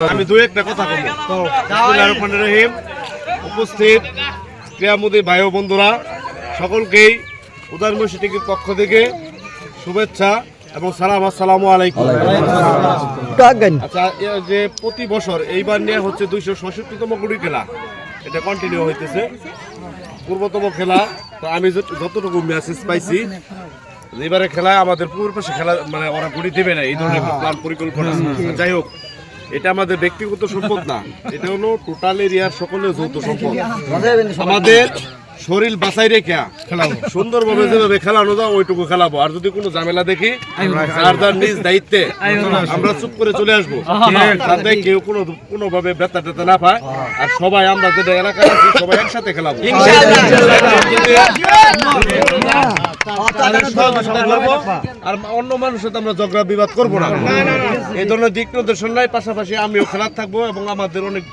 আমি দু একটা কথা বলব। রহিম। উপস্থিত ক্রিয়ামোদী ভাই ও বন্ধুরা সকলকেই উদার মসজিদের পক্ষ থেকে শুভেচ্ছা এবং সালাম আসসালামু আলাইকুম। আচ্ছা যে প্রতি বছর এইবার নিয়ে হচ্ছে দুইশো ছষট্টিতম কুড়ি খেলা। এটা কন্টিনিউ হইতেছে। পূর্বতম খেলা তো আমি যতটুকু মেসেজ পাইছি এবারে খেলায় আমাদের পূর্ব পাশে খেলা মানে ওরা গুড়ি দেবে না এই ধরনের প্ল্যান পরিকল্পনা। যাই হোক এটা আমাদের ব্যক্তিগত সম্পদ না। এটা হলো টোটাল এরিয়ার সকলের যৌথ সম্পদ। আমাদের শরীর বাঁচাই রেখে। খেলাবো। সুন্দরভাবে যেভাবে খেলানো যায় ওইটুকু খেলাবো। আর যদি কোনো ঝামেলা দেখি নিজ দায়িত্বে আমরা চুপ করে চলে আসব। যাতে কেউ কোনো কোনোভাবে ব্যথা টেতা না পায়। আর সবাই আমরা যেটা এলাকায় আছি সবাই একসাথে খেলাবো। আর অন্য মানুষের সাথে আমরা ঝগড়া বিবাদ করব না। এই ধরনের দিক নির্দেশন নাই পাশাপাশি আমিও খেলার থাকব এবং আমাদের অনেক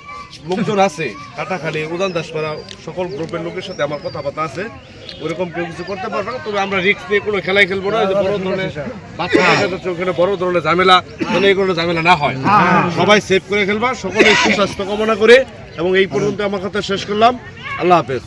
লোকজন আছে কাটাখালি উদান দাসপাড়া সকল গ্রুপের লোকের সাথে আমার কথাবার্তা আছে। ওরকম কেউ কিছু করতে পারবে না তবে আমরা রিস্ক নিয়ে কোনো খেলাই খেলব না যে বড় ধরনের বাচ্চা ওখানে বড় ধরনের ঝামেলা যেন এই কোনো ঝামেলা না হয়। সবাই সেভ করে খেলবা সকলে সুস্বাস্থ্য কামনা করে এবং এই পর্যন্ত আমার কথা শেষ করলাম। আল্লাহ হাফেজ।